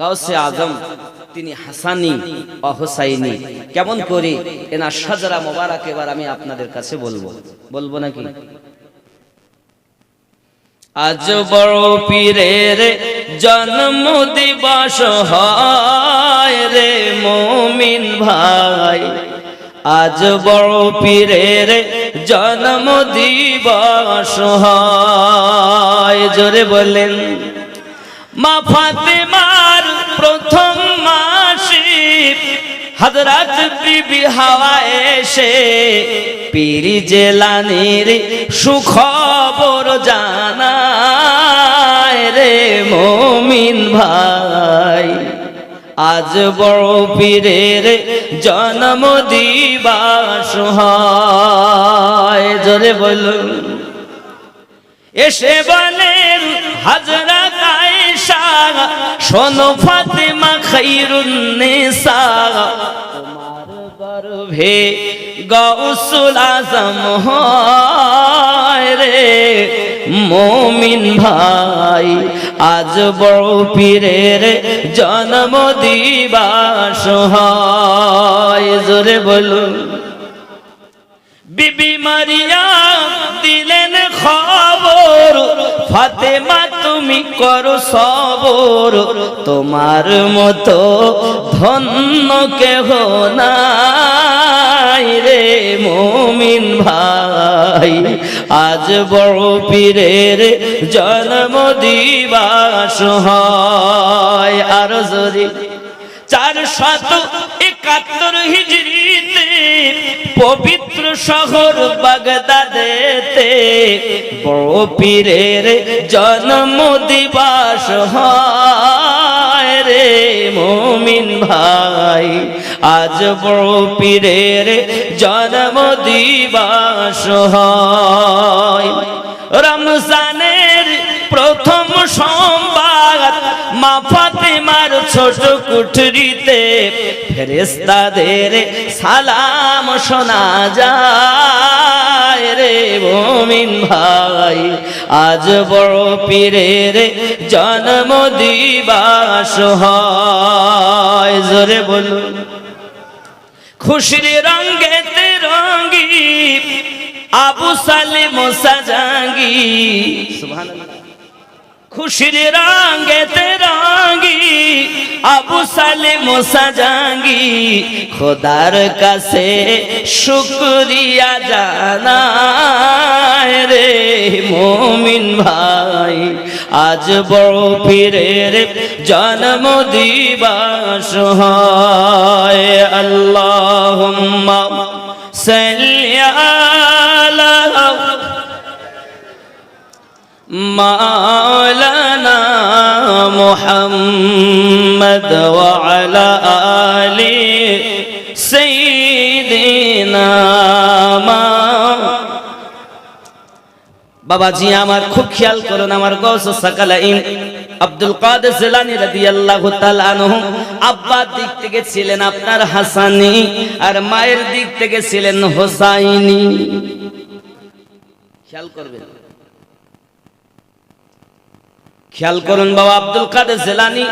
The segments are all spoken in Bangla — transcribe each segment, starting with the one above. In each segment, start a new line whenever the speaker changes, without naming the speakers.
গাউসে আজম, তিনি হাসানি ও হোসাইনি। কেমন করে? এনার সাজরা মোবারক এবার আমি আপনাদের কাছে বলব। বলব নাকি? আজ বড় পীরের জন্ম দিবস হয় রে মমিন ভাই। আজ বড় পীরের জন্ম দিবস হয়। জোরে বলেন মা ফাতেমার প্রথম মাসি হজরত বিবি হাওয়া এসে পীরি জেলানির সুখবর জানায়, রে মমিন ভাই, আজ বড় পীরের জন্ম দিবাস হয়। জোরে বলুন। এসে বলেন হাজরা শোনো ফাতেমা খাইরুন নিসা তোমার গর্ভে গৌসুল আজম রে। মমিন ভাই, আজ বড় পীরের জন্ম দিবাস হয়। জোরে বলুন। বিবি মারিয়া দিলেন খবর, ফাতেমা তুমি করো সবর, তোমার মতো ধন্য কেহ নাই রে মমিন ভাই। আজ বড় পীরের জন্ম দিবাস হয়। আরও জোরে চার শত একাত্তর হিজড়িতে পবিত্র শহর বাগদাদেতে বড় পীরের জন্ম দিবস হয় রে মমিন ভাই। আজ বড় পীরের জন্ম দিবস হয়। রমজানের প্রথম সোমবার মা ফাতেমার ছোট কুঠরিতে ফেরেস্তাদের সালাম শোনা যায় রে মমিন ভাই। আজ বড় পীরের জন্ম দিবাস হয়। জোরে বলুন। খুশির রঙ্গেতে রঙ্গি আবু সালে মোসা জাঙ্গি খুশির রাঙ্গেতে রাঙ্গি আবু সালে মোসা জাঙ্গি খোদার কাছে শুক্রিয়া জানা রে মোমিন ভাই। আজ বড় পীরের জন্ম দিবাস হয় আল্লাহ সাল্লাল্লাহু মা محمد وعلى آل سيدنا বাবাজি আমার খুব খেয়াল করুন আমার গৌস সাকালাইন আব্দুল কাদের জিলানী রাদিয়াল্লাহু তাআলা আনহু আব্বার দিক থেকে ছিলেন আপনার হাসানি আর মায়ের দিক থেকে ছিলেন হোসাইনি খেয়াল করবেন খেয়াল করুন বাবা আব্দুল কাদের জেলানি।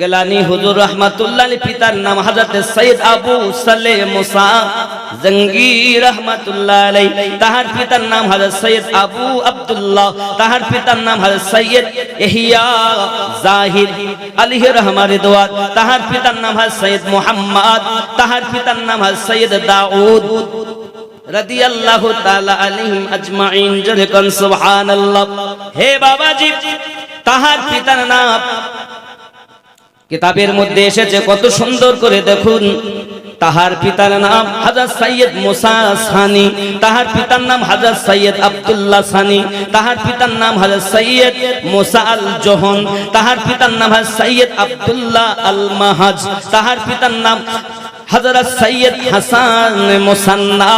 গেলানি হুজুর রহমাতুল্লাহ পিতার নাম হযরত সৈয়দ আবু সালে মুসা জঙ্গি রহমাতুল্লাহ তাহার পিতার নাম হযরত সৈয়দ আবু আব্দুল্লাহ, তাহার পিতার নাম হযরত সৈয়দ ইহিয়া জাহিদ আলাইহি রহমা রিদওয়ান। তাহার পিতার নাম হযরত সৈয়দ মুহাম্মদ, তাহার পিতার নাম হযরত সৈয়দ দাউদ রাদিয়াল্লাহু তাআলা আলাইহিম আজমাইন। জোরে সুবহানাল্লাহ। হে বাবাজি তাহার পিতার নাম। কিতাবের মধ্যে এসেছে, কত সুন্দর করে দেখুন। তাহার পিতার নাম হাজার সৈয়দ মুসা সানি, তাহার পিতার নাম হাজার সৈয়দ আব্দুল্লাহ সানি, তাহার পিতার নাম হাজার সৈয়দ মোসা আল জোহন তাহার পিতার নাম হাজার সৈয়দ আব্দুল্লাহ আল মাহাজ তাহার পিতার নাম হযরত সৈয়দ হাসান মুসান্না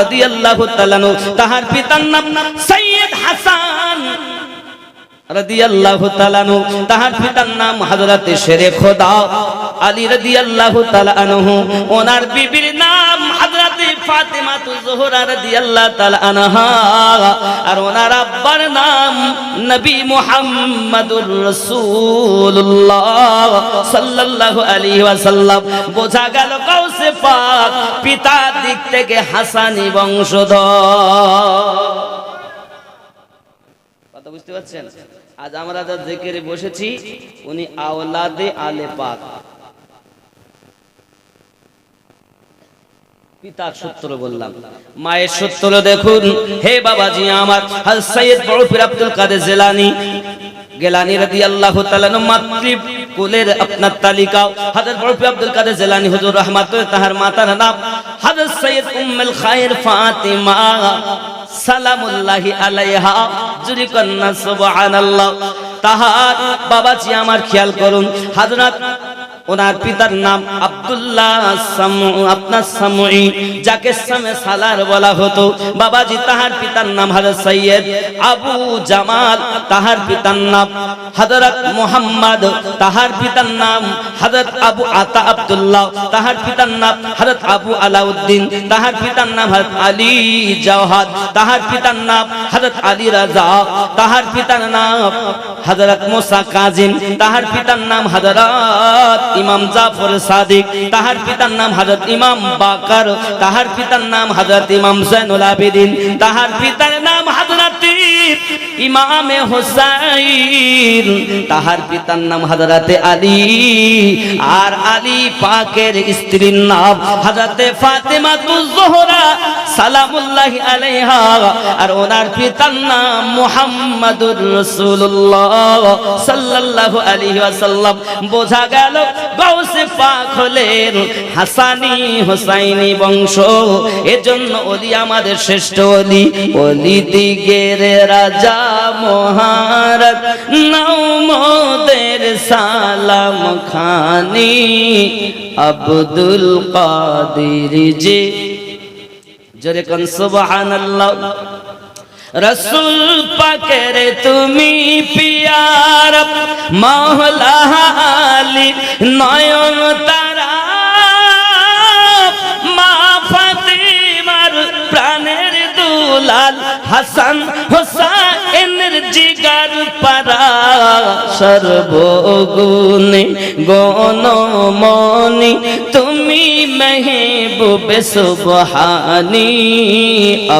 রাদিয়াল্লাহু তাআলা তাহার পিতার নাম সৈয়দ হাসান বোঝা গেল পাক পিতার দিক থেকে হাসানি বংশধর। কথা বুঝতে পারছেন? আজ আমরা যা জেকেরে বসেছি, উনি আওলাদে আলে পাক। পিতার সূত্র বললাম। মায়ের সূত্র দেখুন, হে বাবাজি আমার, হাল বড় পীর আব্দুল কাদের জেলানি। গেলানি রাদিয়াল্লাহু তাআলা মাতৃ কুলের আপনার তালিকা। হযরত বড় পীর আব্দুল কাদের জেলানি হুজুর রহমাতুল্লাহ তাহার মাতার নাম। হযরত সৈয়দ উম্মুল খায়র ফাতিমা। সালামুল্লাহি আলাইহা। জুরি কন্যা সুবহানাল্লাহ। তাহার বাবাজি আমার খেয়াল করুন হযরত ওনার পিতার নাম আব্দুল্লাহ আপনার সামুই, যাকে সামে সালার বলা হতো। বাবাজি, তাহার পিতার নাম হযরত সৈয়দ আবু জামাল, তাহার পিতার নাম হযরত মুহাম্মদ, তাহার পিতার নাম হযরত আবু আতা আব্দুল্লাহ, তাহার পিতার নাম হযরত আবু আলাউদ্দিন, তাহার পিতার নাম হযরত আলী জওহাদ, তাহার পিতার নাম হযরত আলী রাজা, তাহার পিতার নাম হযরত মুসা কাজিম, তাহার পিতার নাম হযরত ইমাম জাফর সাদিক, তাহার পিতার নাম হযরত ইমাম বাকার, তাহার পিতার নাম হযরত ইমাম জাইনুল আবেদিন, তাহার পিতার নাম হযরত ইমামে হুসাইন, তাহার পিতার নাম হযরতে আলী। আর আলী পাকের স্ত্রীর নাম হযরতে ফাতেমা জোহরা, সালামুল্লাহি আলাইহা। আর ওনার পিতার নাম মুহাম্মাদুর রাসূলুল্লাহ সাল্লাল্লাহু আলাইহি ওয়াসাল্লাম। বোঝা গেল গাউসে পাক হলেন হাসানি হোসাইনি বংশ। এজন্য ওলি আমাদের শ্রেষ্ঠ ওলি ওলি দিগের রাজা মহারাজ নৌমদের সালাম খানি। আব্দুল কাদির জি। জোরে কোন সুবহানাল্লাহ। রসুল পাকের তুমি পিয়ার, মহলা আলী নয়ন তারা। মা প্রাণের দুলাল হাসান সর্বগুণে গণমণি তুমি মেহবুবে সুবহানি,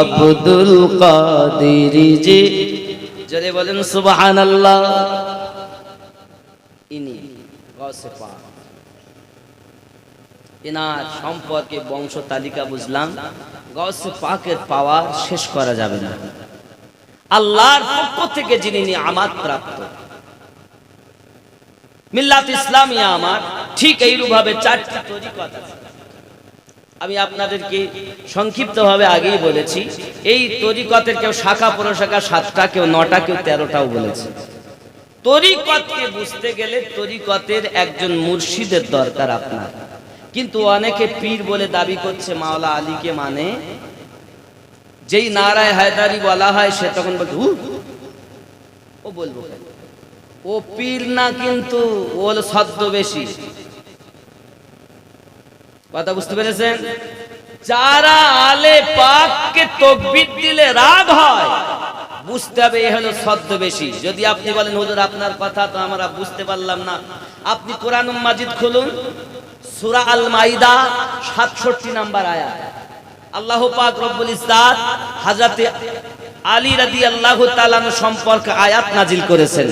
আব্দুল কাদির জি। জোরে বলেন সুবহানাল্লাহ, ইনি গৌসে পাক এনার সম্পর্কে বংশ তালিকা বুঝলাম গৌসে পাকের পাওয়ার শেষ করা যাবে না। আল্লাহর পক্ষ থেকে যিনি নিয়ামাত প্রাপ্ত। মিল্লাত ইসলামিয়া আমার, ঠিক এইরূপভাবে চারটি তরিকত আছে। আমি আপনাদেরকে সংক্ষিপ্তভাবে আগেই বলেছি, এই তরিকতের কেউ শাখা, প্রশাখা সাতটা, কেউ নটা, কেউ তেরোটাও বলেছে। তরিকতকে বুঝতে গেলে তরিকতের একজন মুর্শিদের দরকার আপনার। কিন্তু অনেকে পীর বলে দাবি করছে, মাওলা আলীকে মানে যেই নারায় হায়দারি বলা হয়, সে তখন বলছে ও বলব কেন? ও পীর না কিন্তু ও হলো ছদ্মবেশী। কথা বুঝতে পেরেছেন? যারা আলে পাককে তকবির দিলে রাগ হয়, বুঝতে হবে এ হলো ছদ্মবেশী। যদি আপনি বলেন, হুজুর, আপনার কথা তো আমরা বুঝতে পারলাম না। আপনি কোরআন মাজিদ খুলুন, সূরা আল মাইদা 67 নাম্বার আয়াত। আল্লাহ পাক রব্বুল ইজ্জাত হযরতে আলী রাদিয়াল্লাহু তাআলা সম্পর্কে আয়াত নাজিল করেছেন।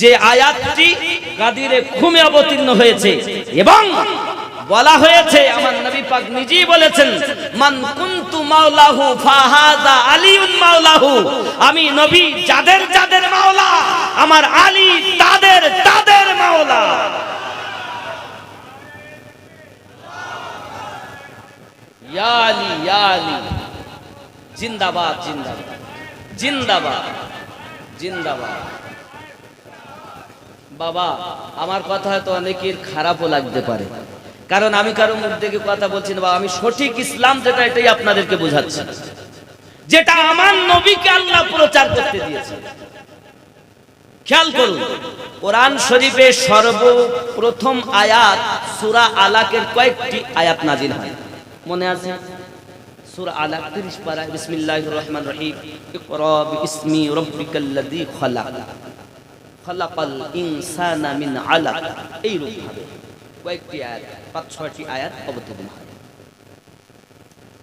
যে আয়াতটি গাদিরে খুমে অবতীর্ণ হয়েছে এবং বলা হয়েছে, আমার নবী পাক নিজেই বলেছেন, মান কুনতু মাওলাহু ফাহাদা আলিউন মাওলাহু। আমি নবী যাদের যাদের মাওলা, আমার আলী তাদের তাদের মাওলা। ইয়া আলী ইয়া আলী জিন্দাবাদ জিন্দাবাদ। জিন্দাবাদ জিন্দাবাদ। বাবা, আমার কথা হয়তো অনেকের খারাপও লাগতে পারে। কারণ আমি কারও মুখ থেকে কথা বলছি না, বাবা, আমি সঠিক ইসলাম যেটা, এটাই আপনাদেরকে বোঝাচ্ছি। যেটা আমার নবীকে আল্লাহ প্রচার করতে দিয়েছে। খেয়াল করুন, কোরআন শরীফের সর্বপ্রথম আয়াত সূরা আলাকের কয়েকটি আয়াত নাজিল হয়। মনে আছে? সূরা আলাক 30 পারা বিসমিল্লাহির রহমানির রহিম, ইকরা বিইসমি রাব্বিকাল্লাযী খালাক। খালাকাল ইনসানা মিন আলাক। এই রূপ ভাবে। কয়েকটি আয়াত পাঁচ ছয়টি আয়াত অবতীর্ণ হয়।